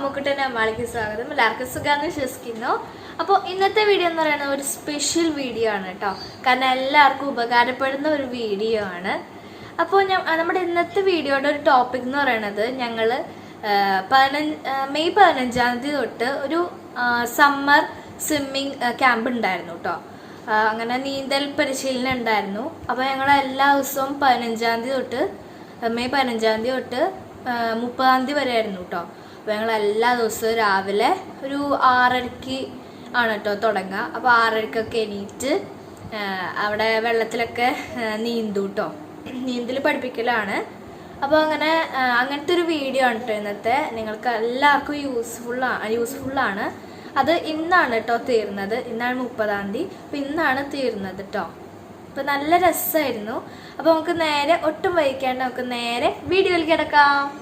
അമ്മുക്കുട്ടന്റെ അമ്മാളിക്ക് സ്വാഗതം. എല്ലാവർക്കും സുഖാന്ന് വിശ്വസിക്കുന്നു. അപ്പോൾ ഇന്നത്തെ വീഡിയോ എന്ന് പറയുന്നത് ഒരു സ്പെഷ്യൽ വീഡിയോ ആണ് കേട്ടോ കാരണം എല്ലാവർക്കും ഉപകാരപ്പെടുന്ന ഒരു വീഡിയോ ആണ്. അപ്പോൾ നമ്മുടെ ഇന്നത്തെ വീഡിയോയുടെ ഒരു ടോപ്പിക് എന്ന് പറയുന്നത് ഞങ്ങൾ പതിനഞ്ച് മെയ് പതിനഞ്ചാം തീയതി തൊട്ട് ഒരു സമ്മർ സ്വിമ്മിങ് ക്യാമ്പ് ഉണ്ടായിരുന്നു കേട്ടോ അങ്ങനെ നീന്തൽ പരിശീലനം ഉണ്ടായിരുന്നു. അപ്പോൾ ഞങ്ങൾ എല്ലാ ദിവസവും പതിനഞ്ചാം തീയതി തൊട്ട് മെയ് പതിനഞ്ചാം തീയതി തൊട്ട് മുപ്പതാം തീയതി വരെ ആയിരുന്നു കേട്ടോ അപ്പോൾ ഞങ്ങൾ എല്ലാ ദിവസവും രാവിലെ ഒരു ആറരയ്ക്ക് ആണ് കേട്ടോ തുടങ്ങുക അപ്പോൾ ആറരയ്ക്കൊക്കെ എണീറ്റ് അവിടെ വെള്ളത്തിലൊക്കെ നീന്തും കേട്ടോ നീന്തൽ പഠിപ്പിക്കലാണ്. അപ്പോൾ അങ്ങനെ അങ്ങനത്തെ ഒരു വീഡിയോ ആണ് കേട്ടോ ഇന്നത്തെ. നിങ്ങൾക്ക് എല്ലാവർക്കും യൂസ്ഫുള്ളാണ് യൂസ്ഫുള്ളാണ് അത് ഇന്നാണ് കേട്ടോ തീർന്നത്. ഇന്നാണ് മുപ്പതാം തീയതി. അപ്പോൾ ഇന്നാണ് തീർന്നത് കേട്ടോ അപ്പോൾ നല്ല രസമായിരുന്നു അപ്പോൾ നമുക്ക് നേരെ ഒട്ടും വഹിക്കാണ്ട് നമുക്ക് നേരെ വീഡിയോയിൽ കിടക്കാം.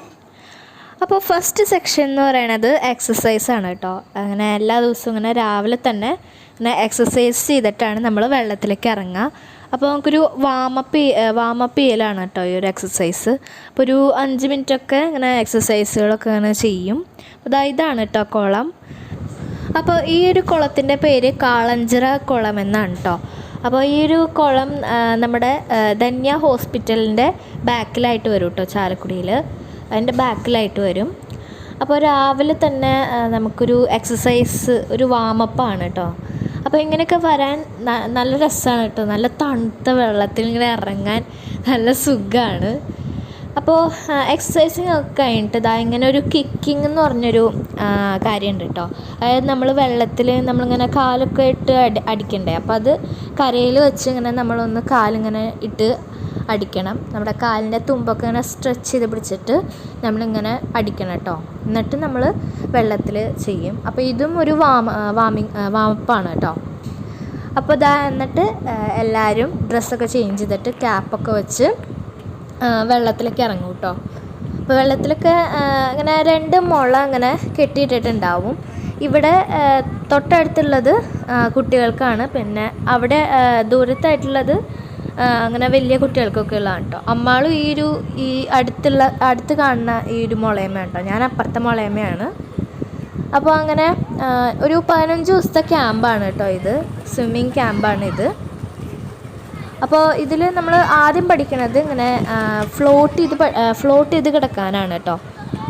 അപ്പോൾ ഫസ്റ്റ് സെക്ഷൻ എന്ന് പറയണത് എക്സസൈസ് ആണ് കേട്ടോ അങ്ങനെ എല്ലാ ദിവസവും ഇങ്ങനെ രാവിലെ തന്നെ ഇങ്ങനെ എക്സസൈസ് ചെയ്തിട്ടാണ് നമ്മൾ വെള്ളത്തിലേക്ക് ഇറങ്ങുക. അപ്പോൾ നമുക്കൊരു വാമപ്പ് വാമപ്പ് ചെയ്യലാണ് കേട്ടോ ഈ ഒരു എക്സസൈസ് അപ്പോൾ ഒരു അഞ്ച് മിനിറ്റൊക്കെ ഇങ്ങനെ എക്സസൈസുകളൊക്കെ ഇങ്ങനെ ചെയ്യും. ദാ ഇതാണ് കേട്ടോ കുളം. അപ്പോൾ ഈ ഒരു കുളത്തിന്റെ പേര് കാളഞ്ചിറ കുളം എന്നാണ് കേട്ടോ അപ്പോൾ ഈ ഒരു കുളം നമ്മുടെ ധന്യ ഹോസ്പിറ്റലിന്റെ ബാക്കിലായിട്ട് വരും കേട്ടോ ചാലക്കുടിയിൽ അതിന്റെ ബാക്കിലായിട്ട് വരും. അപ്പോൾ രാവിലെ തന്നെ നമുക്കൊരു എക്സസൈസ് ഒരു വാമപ്പാണ് കേട്ടോ അപ്പോൾ ഇങ്ങനെയൊക്കെ വരാൻ നല്ല രസമാണ് കേട്ടോ നല്ല തണുത്ത വെള്ളത്തിൽ ഇങ്ങനെ ഇറങ്ങാൻ നല്ല സുഖമാണ് അപ്പോൾ എക്സസൈസിങ് ഒക്കെ കഴിഞ്ഞിട്ട് ഇതാ ഇങ്ങനെ ഒരു കിക്കിംഗ് എന്ന് പറഞ്ഞൊരു കാര്യമുണ്ട് കേട്ടോ അതായത് നമ്മൾ വെള്ളത്തിൽ നമ്മളിങ്ങനെ കാലൊക്കെ ഇട്ട് അടി അടിക്കണ്ടേ. അപ്പോൾ അത് കരയിൽ വെച്ച് ഇങ്ങനെ നമ്മളൊന്ന് കാലിങ്ങനെ ഇട്ട് അടിക്കണം. നമ്മുടെ കാലിന്റെ തുമ്പൊക്കെ ഇങ്ങനെ സ്ട്രെച്ച് ചെയ്ത് പിടിച്ചിട്ട് നമ്മളിങ്ങനെ അടിക്കണം കേട്ടോ. എന്നിട്ട് നമ്മൾ വെള്ളത്തിൽ ചെയ്യും. അപ്പോൾ ഇതും ഒരു വാമ വാമിങ് വാമപ്പാണ് കേട്ടോ. അപ്പോൾ ഇതാ എന്നിട്ട് എല്ലാവരും ഡ്രസ്സൊക്കെ ചേഞ്ച് ചെയ്തിട്ട് ക്യാപ്പൊക്കെ വെച്ച് വെള്ളത്തിലേക്ക് ഇറങ്ങും കേട്ടോ. അപ്പോൾ വെള്ളത്തിലൊക്കെ ഇങ്ങനെ രണ്ട് മുള അങ്ങനെ കെട്ടിയിട്ടിട്ടുണ്ടാവും. ഇവിടെ തൊട്ടടുത്തുള്ളത് കുട്ടികൾക്കാണ്. പിന്നെ അവിടെ ദൂരത്തായിട്ടുള്ളത് അങ്ങനെ വലിയ കുട്ടികൾക്കൊക്കെ ഉള്ളതാണ് കേട്ടോ അമ്മാളും ഈ ഒരു ഈ അടുത്തുള്ള അടുത്ത് കാണുന്ന ഈ ഒരു മുളയമ്മയാണ് കേട്ടോ ഞാൻ അപ്പുറത്തെ മുളയമ്മയാണ്. അപ്പോൾ അങ്ങനെ ഒരു പതിനഞ്ച് ദിവസത്തെ ക്യാമ്പാണ് കേട്ടോ ഇത്. സ്വിമ്മിങ് ക്യാമ്പാണ് ഇത്. അപ്പോൾ ഇതിൽ നമ്മൾ ആദ്യം പഠിക്കണത് ഇങ്ങനെ ഫ്ലോട്ട് ചെയ്ത് ഫ്ലോട്ട് ചെയ്ത് കിടക്കാനാണ് കേട്ടോ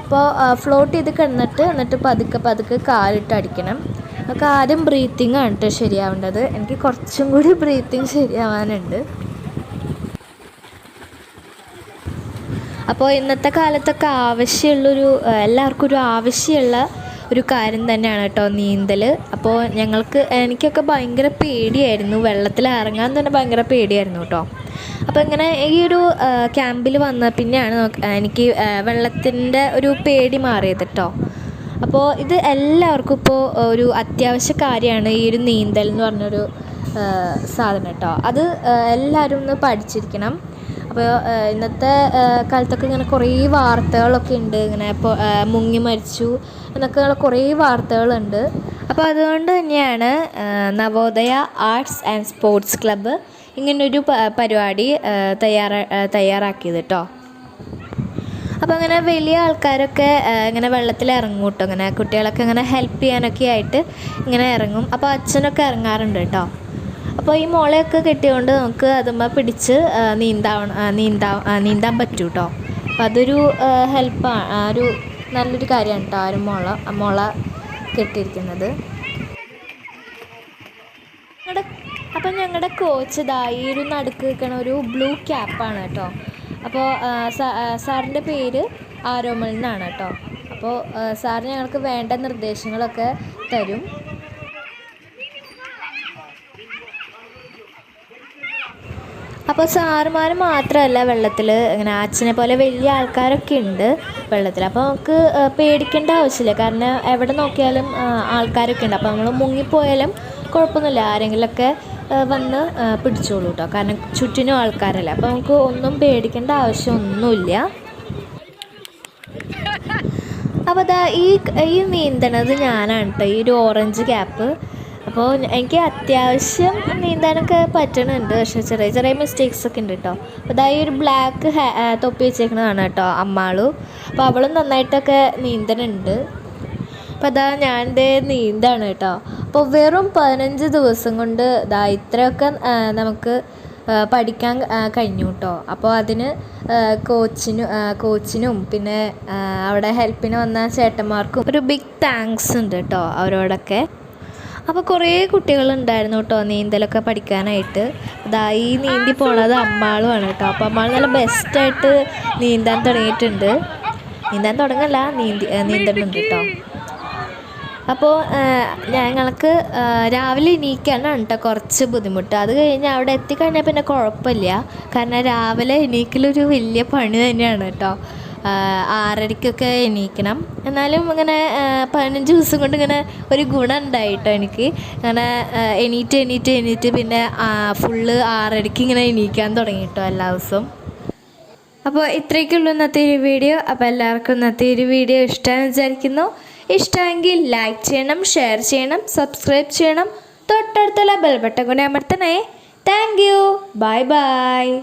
അപ്പോൾ ഫ്ലോട്ട് ചെയ്ത് കിടന്നിട്ട് എന്നിട്ട് പതുക്കെ പതുക്കെ കാലിട്ട് അടിക്കണം. നമുക്ക് ആദ്യം ബ്രീത്തിങ് ആണ് കേട്ടോ ശരിയാവേണ്ടത്. എനിക്ക് കുറച്ചും കൂടി ബ്രീത്തിങ് ശരിയാവാനുണ്ട്. അപ്പോൾ ഇന്നത്തെ കാലത്തൊക്കെ ആവശ്യമുള്ളൊരു എല്ലാവർക്കും ഒരു ആവശ്യമുള്ള ഒരു കാര്യം തന്നെയാണ് കേട്ടോ നീന്തൽ അപ്പോൾ ഞങ്ങൾക്ക് എനിക്കൊക്കെ ഭയങ്കര പേടിയായിരുന്നു. വെള്ളത്തിൽ ഇറങ്ങാൻ തന്നെ ഭയങ്കര പേടിയായിരുന്നു കേട്ടോ. അപ്പോൾ ഇങ്ങനെ ഈ ഒരു ക്യാമ്പിൽ വന്ന പിന്നെയാണ് എനിക്ക് വെള്ളത്തിന്റെ ഒരു പേടി മാറിയത് കേട്ടോ. അപ്പോൾ ഇത് എല്ലാവർക്കും ഇപ്പോൾ ഒരു അത്യാവശ്യ കാര്യമാണ് ഈ ഒരു നീന്തൽ എന്ന് പറഞ്ഞൊരു സാധനം കേട്ടോ. അത് എല്ലാവരും ഒന്ന് പഠിച്ചിരിക്കണം. അപ്പോൾ ഇന്നത്തെ കാലത്തൊക്കെ ഇങ്ങനെ കുറേ വാർത്തകളൊക്കെ ഉണ്ട് ഇങ്ങനെ ഇപ്പോൾ മുങ്ങി മരിച്ചു എന്നൊക്കെയുള്ള കുറേ വാർത്തകളുണ്ട്. അപ്പോൾ അതുകൊണ്ട് തന്നെയാണ് Navodaya arts and sports club ഇങ്ങനൊരു പരിപാടി തയ്യാറാ തയ്യാറാക്കിയത് കേട്ടോ അപ്പോൾ അങ്ങനെ വലിയ ആൾക്കാരൊക്കെ ഇങ്ങനെ വെള്ളത്തിൽ ഇറങ്ങും കേട്ടോ ഇങ്ങനെ കുട്ടികളൊക്കെ ഇങ്ങനെ ഹെൽപ്പ് ചെയ്യാനൊക്കെ ആയിട്ട് ഇങ്ങനെ ഇറങ്ങും. അപ്പോൾ അച്ഛനൊക്കെ ഇറങ്ങാറുണ്ട് കേട്ടോ അപ്പോൾ ഈ മുളയൊക്കെ കെട്ടിയോണ്ട് നമുക്ക് അതുമ്മ പിടിച്ച് നീന്താവണം നീന്താ നീന്താൻ പറ്റും കേട്ടോ അപ്പം അതൊരു ഹെൽപ്പാണ് ആ ഒരു നല്ലൊരു കാര്യമാണ് കേട്ടോ ആ ഒരു മുള മുള കെട്ടിയിരിക്കുന്നത്. അപ്പം ഞങ്ങളുടെ കോച്ച് ഈ ഒരു നടുക്ക് നിൽക്കണ ഒരു ബ്ലൂ ക്യാപ്പാണ് കേട്ടോ അപ്പോൾ സാറിന്റെ പേര് ആരോമൽ എന്നാണ് കേട്ടോ അപ്പോൾ സാർ ഞങ്ങൾക്ക് വേണ്ട നിർദ്ദേശങ്ങളൊക്കെ തരും. അപ്പോൾ സാറുമാർ മാത്രമല്ല വെള്ളത്തിൽ ഇങ്ങനെ അച്ഛനെ പോലെ വലിയ ആൾക്കാരൊക്കെ ഉണ്ട് വെള്ളത്തിൽ അപ്പോൾ നമുക്ക് പേടിക്കേണ്ട ആവശ്യമില്ല. കാരണം എവിടെ നോക്കിയാലും ആൾക്കാരൊക്കെ ഉണ്ട്. അപ്പോൾ നമ്മൾ മുങ്ങിപ്പോയാലും കുഴപ്പമൊന്നുമില്ല. ആരെങ്കിലുമൊക്കെ വന്ന് പിടിച്ചോളൂ കേട്ടോ കാരണം ചുറ്റിനും ആൾക്കാരല്ല. അപ്പോൾ നമുക്ക് ഒന്നും പേടിക്കേണ്ട ആവശ്യമൊന്നുമില്ല. അപ്പോൾ ഈ ഈ നീന്തണത് ഞാനാണ് കേട്ടോ ഈ ഒരു ഓറഞ്ച് ക്യാപ്പ്. അപ്പോൾ എനിക്ക് അത്യാവശ്യം നീന്താനൊക്കെ പറ്റണുണ്ട്. പക്ഷേ ചെറിയ ചെറിയ മിസ്റ്റേക്സ് ഒക്കെ ഉണ്ട് കേട്ടോ ഈ ഒരു ബ്ലാക്ക് തൊപ്പി വെച്ചേക്കുന്നതാണ് കേട്ടോ അമ്മാളു. അപ്പോൾ അവളും നന്നായിട്ടൊക്കെ നീന്തണുണ്ട്. അപ്പോൾ അതാ ഞാൻ നീന്താണ് കേട്ടോ അപ്പോൾ വെറും പതിനഞ്ച് ദിവസം കൊണ്ട് ഇതാ ഇത്രയൊക്കെ നമുക്ക് പഠിക്കാൻ കഴിഞ്ഞു കേട്ടോ അപ്പോൾ അതിന് കോച്ചിനും കോച്ചിനും പിന്നെ അവിടെ ഹെൽപ്പിന് വന്ന ചേട്ടന്മാർക്കും ഒരു ബിഗ് താങ്ക്സ് ഉണ്ട് കേട്ടോ അവരോടൊക്കെ. അപ്പോൾ കുറേ കുട്ടികളുണ്ടായിരുന്നു കേട്ടോ നീന്തലൊക്കെ പഠിക്കാനായിട്ട്. അതായി നീന്തി പോണത് അമ്മാളുമാണ് കേട്ടോ. അപ്പോൾ അമ്മാൾ നല്ല ബെസ്റ്റായിട്ട് നീന്താൻ തുടങ്ങിയിട്ടുണ്ട്. നീന്താൻ തുടങ്ങല്ല നീന്തി നീന്തലുണ്ട് കേട്ടോ. അപ്പോൾ ഞങ്ങൾക്ക് രാവിലെ എണീക്കാനാണ് കേട്ടോ കുറച്ച് ബുദ്ധിമുട്ട്. അത് കഴിഞ്ഞ് അവിടെ എത്തിക്കഴിഞ്ഞാൽ പിന്നെ കുഴപ്പമില്ല. കാരണം രാവിലെ എണീക്കലൊരു വലിയ പണി തന്നെയാണ് കേട്ടോ. ആറരയ്ക്കൊക്കെ എണീക്കണം. എന്നാലും ഇങ്ങനെ പതിനഞ്ച് ദിവസം കൊണ്ട് ഇങ്ങനെ ഒരു ഗുണം ഉണ്ടായിട്ടോ എനിക്ക്. അങ്ങനെ എണീറ്റ് എണീറ്റ് എണീറ്റ് പിന്നെ ഫുള്ള് ആറരയ്ക്ക് ഇങ്ങനെ എണീക്കാൻ തുടങ്ങി കേട്ടോ എല്ലാ ദിവസവും. അപ്പോൾ ഇത്രയൊക്കെയുള്ളൂ ഇന്നത്തെ ഒരു വീഡിയോ. അപ്പോൾ എല്ലാവർക്കും ഇന്നത്തെ ഒരു വീഡിയോ ഇഷ്ടമെന്ന് വിചാരിക്കുന്നു. ഇഷ്ടമെങ്കിൽ ലൈക്ക് ചെയ്യണം ഷെയർ ചെയ്യണം സബ്സ്ക്രൈബ് ചെയ്യണം. തൊട്ടടുത്തുള്ള ബെൽ കൊണ്ട് കൂടി അമർത്തണേ. Thank you bye bye